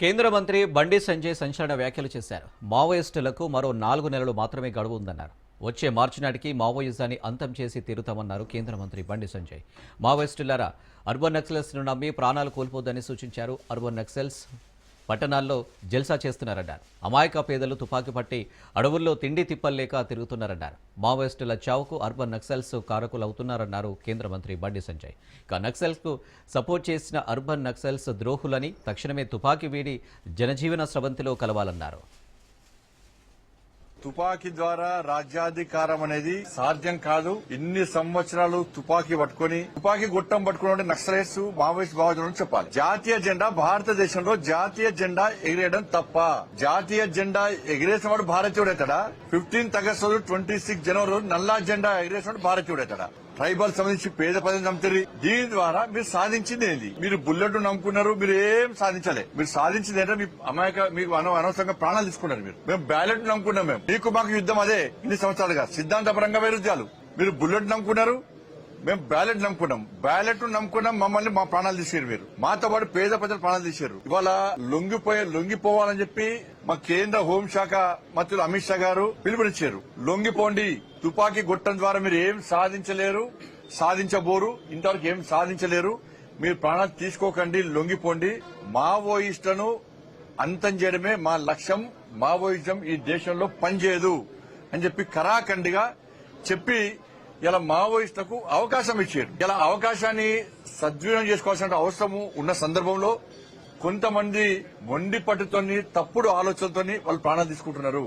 కేంద్ర మంత్రి బండి సంజయ్ సంచలన వ్యాఖ్యలు చేశారు. మావోయిస్టులకు మరో నాలుగు నెలలు మాత్రమే గడువు ఉందన్నారు. వచ్చే మార్చి నాటికి మావోయిజాన్ని అంతం చేసి తీరుతామన్నారు కేంద్ర మంత్రి బండి సంజయ్. మావోయిస్టులారా అర్బన్ నక్సల్స్ను నమ్మి ప్రాణాలు కోల్పోద్దని సూచించారు. అర్బన్ నక్సల్స్ పట్టణాల్లో జల్సా చేస్తున్నారన్నారు. అమాయక పేదలు తుపాకీ పట్టి అడవుల్లో తిండి తిప్పలేక తిరుగుతున్నారన్నారు. మావోయిస్టుల చావుకు అర్బన్ నక్సల్స్ కారకులవుతున్నారన్నారు కేంద్ర మంత్రి బండి సంజయ్. ఇక నక్సల్స్కు సపోర్ట్ చేసిన అర్బన్ నక్సల్స్ ద్రోహులని తక్షణమే తుపాకీ వీడి జనజీవన స్రవంతిలో కలవాలన్నారు. తుపాకీ ద్వారా రాజ్యాధికారం అనేది సాధ్యం కాదు. ఇన్ని సంవత్సరాలు తుపాకీ పట్టుకొని తుపాకీ గుట్టం పట్టుకుని నక్సలైట్స్ మావోయిస్ట్ భావజనం చెప్పాలి. జాతీయ జెండా భారతదేశంలో జాతీయ జెండా ఎగిరేయడం తప్ప జాతీయ జెండా ఎగిరేసిన వాడు భారతీయుడైతాడా? ఫిఫ్టీన్త్ ఆగస్ట్ రోజు ట్వంటీ సిక్స్ జనవరి రోజు నల్లా జెండా ఎగిరేసిన వాడు భారతీయుడైతాడా? ట్రైబల్ సంబంధించి పేద ప్రజలు నమ్ముతారు. దీని ద్వారా మీరు సాధించింది ఏంది? మీరు బుల్లెట్ నమ్ముకున్నారు మీరు ఏం సాధించలే. మీరు సాధించింది ఏంటంటే మీ అమాయక మీకు అనవసరంగా ప్రాణాలు తీసుకున్నారు మీరు. మేము బ్యాలెట్ నమ్ముకున్నాం మేము. మీకు మాకు యుద్ధం అదే. ఇన్ని సంవత్సరాలుగా సిద్ధాంతపరంగా వైరుధ్యాలు. మీరు బుల్లెట్ నమ్ముకున్నారు మేము బ్యాలెట్ నమ్ముకున్నాం. బ్యాలెట్ నమ్ముకున్నాం మమ్మల్ని మా ప్రాణాలు తీసారు మీరు. మాతో పాటు పేద ప్రజలు ప్రాణాలు తీసారు. ఇవాళ లొంగిపోయే లొంగిపోవాలని చెప్పి మా కేంద్ర హోంశాఖ మంత్రులు అమిత్ షా గారు పిలుపునిచ్చారు. లొంగిపోండి. తుపాకీ గొట్టం ద్వారా మీరు ఏం సాధించలేరు సాధించబోరు. ఇంతవరకు ఏం సాధించలేరు. మీరు ప్రాణాలు తీసుకోకండి లొంగిపోండి. మావోయిస్టులను అంతం చేయడమే మా లక్ష్యం. మావోయిజం ఈ దేశంలో పనిచేయదు అని చెప్పి కరాఖండిగా చెప్పి ఇలా మావోయిస్టులకు అవకాశం ఇచ్చారు. ఇలా అవకాశాన్ని సద్వినియోగం చేసుకోవాల్సిన అవసరము ఉన్న సందర్భంలో కొంతమంది మొండి పట్టుతోని తప్పుడు ఆలోచనలతోని వాళ్ళు ప్రాణాలు తీసుకుంటున్నారు.